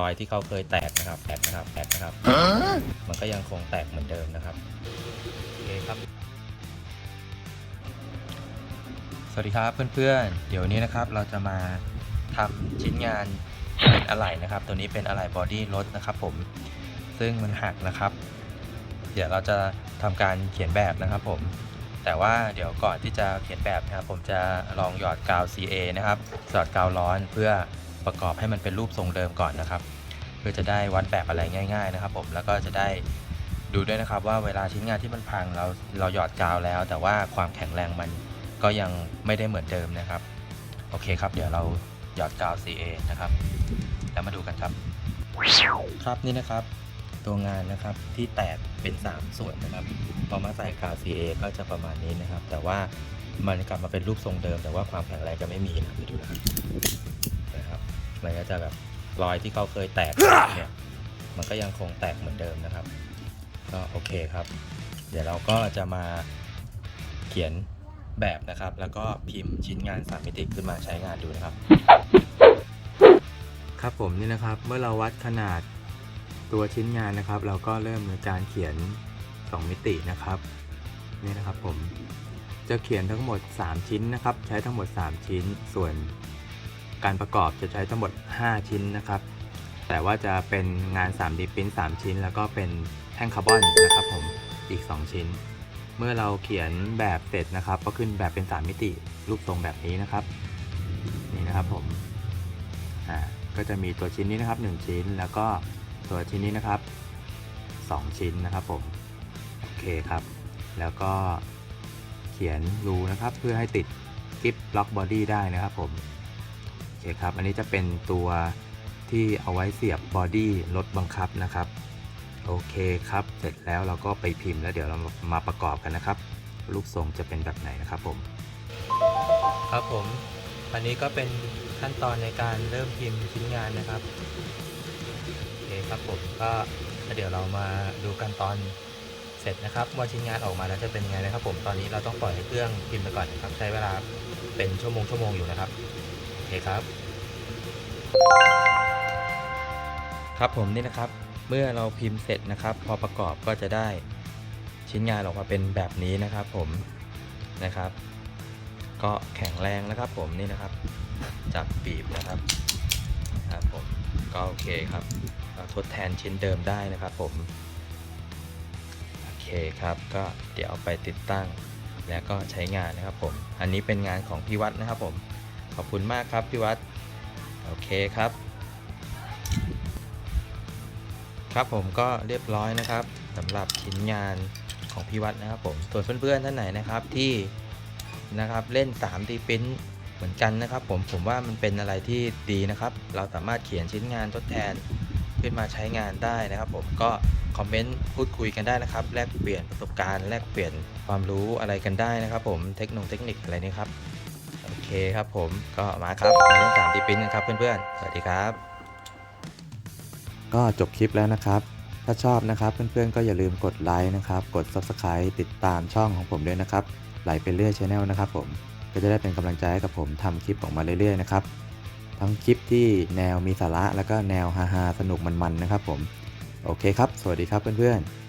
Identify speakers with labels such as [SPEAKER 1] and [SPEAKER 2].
[SPEAKER 1] รอยที่เขาเคยแตกนะครับแตกนะครับแตกนะครับ มันก็ยังคงแตกเหมือนเดิมนะครับโอเคครับ สวัสดีครับเพื่อนๆ เดี๋ยววนนี้นะครับเราจะมาทำชิ้นงานเป็นอะไหล่นะครับ ตัวนี้เป็นอะไหล่บอดี้รถนะครับผม ซึ่งมันหักนะครับ เดี๋ยวเราจะทำการเขียนแบบนะครับผม แต่ว่าเดี๋ยวก่อนที่จะเขียนแบบนะครับ ผมจะลองหยอดกาว CA นะครับ หยอดกาวร้อนเพื่อ ประกอบให้มันเป็นรูปทรงเดิมก่อนนะครับ เพื่อจะได้วัดแบบอะไรง่าย ๆ นะครับ ผมแล้วก็จะได้ดูด้วยนะครับว่าเวลาชิ้นงานที่มันพังเราเราหยอดกาวแล้ว แต่ว่าความแข็งแรงมันก็ยังไม่ได้เหมือนเดิมนะครับ โอเคครับ เดี๋ยวเราหยอดกาว CA นะครับ แล้วมาดูกันครับ ครับนี่นะครับ ตัวงานนะครับที่แตกเป็น 3 ส่วนนะครับพอมาใส่กาว CA ก็จะประมาณนี้นะครับ แต่ว่ามันกลับมาเป็นรูปทรงเดิม แต่ว่าความแข็งแรงจะไม่มีนะครับดูนะครับ ก็จะแบบรอยที่เขาเคยแตกเนี่ยมันก็ยังคงแตกเหมือนเดิมนะครับ ก็โอเคครับ เดี๋ยวเราก็จะมาเขียนแบบนะครับ แล้วก็พิมพ์ชิ้นงานสามมิติขึ้นมาใช้งานดูนะครับ ครับผมนี่นะครับเมื่อเราวัดขนาดตัวชิ้นงานนะครับ เราก็เริ่มในการเขียน 2 มิตินะครับนี่นะครับผมจะเขียนทั้งหมด 3 ชิ้นนะครับ ใช้ทั้งหมด 3 ชิ้นส่วน การประกอบจะใช้ทั้งหมด 5 ชิ้นนะครับ แต่ว่าจะเป็นงาน 3D พิมพ์3ชิ้น แล้วก็เป็นแท่งคาร์บอนนะครับผมอีก 2 ชิ้น เมื่อเราเขียนแบบเสร็จนะครับ ก็ขึ้นแบบเป็น 3 มิติรูปทรงแบบนี้นะครับ นี่นะครับผมอ่าก็จะมีตัวชิ้นนี้นะครับ 1 ชิ้น แล้วก็ตัวชิ้นนี้นะครับ 2 ชิ้นนะครับผมโอเคครับ แล้วก็เขียนรูนะครับเพื่อให้ติดกิฟล็อกบอดี้ได้นะครับผม โอครับ อันนี้จะเป็นตัวที่เอาไว้เสียบบอดี้รถบังคับนะครับ โอเคครับ เสร็จแล้วเราก็ไปพิมพ์แล้วเดี๋ยวเรามาประกอบกันนะครับ รูปทรงจะเป็นแบบไหนนะครับผม ครับผม อันนี้ก็เป็นขั้นตอนในการเริ่มพิมพ์ชิ้นงานนะครับโอเคครับผมก็เดี๋ยวเรามาดูกันตอนเสร็จนะครับว่าชิ้นงานออกมาแล้วจะเป็นยังไงนะครับผมตอนนี้เราต้องปล่อยให้เครื่องพิมพ์ไปก่อนนะครับ ใช้เวลาเป็นชั่วโมงชั่วโมงอยู่นะครับ เคครับ ครับผมนี่นะครับ เมื่อเราพิมพ์เสร็จนะครับ พอประกอบก็จะได้ชิ้นงานออกมาเป็นแบบนี้นะครับผมนะครับ ก็แข็งแรงนะครับผมนี่นะครับ จับบีบนะครับครับผมก็โอเคครับเราทดแทนชิ้นเดิมได้นะครับผมโอเคครับก็เดี๋ยวเอาไปติดตั้งแล้วก็ใช้งานนะครับผม อันนี้เป็นงานของพี่วัดนะครับผม ขอบคุณมากครับพี่วัดโอเคครับ ครับผมก็เรียบร้อยนะครับสำหรับชิ้นงานของพี่วัดนะครับผมส่วนเพื่อนๆท่านไหนนะครับที่นะครับเล่น 3D Print เหมือนกันนะครับ ผมผมว่ามันเป็นอะไรที่ดีนะครับ เราสามารถเขียนชิ้นงานทดแทนขึ้นมาใช้งานได้นะครับ ผมก็คอมเมนต์พูดคุยกันได้นะครับ แลกเปลี่ยนประสบการณ์แลกเปลี่ยนความรู้อะไรกันได้นะครับ ผมเทคโนโลยีเทคนิคอะไรนี่ครับ เคครับผมก็มาครับมาเล่น 3D Print กันครับเพื่อนๆ สวัสดีครับ ก็จบคลิปแล้วนะครับ ถ้าชอบนะครับเพื่อนๆก็อย่าลืมกดไลค์นะครับ กด Subscribe ติดตามช่องของผมด้วยนะครับ ไหลไปเรื่อยชาแนลนะครับผมก็จะได้เป็นกำลังใจให้กับผมทำคลิปออกมาเรื่อยๆนะครับทั้งคลิปที่แนวมีสาระแล้วก็แนวฮาๆสนุกมันๆนะครับผม โอเคครับ สวัสดีครับเพื่อนๆ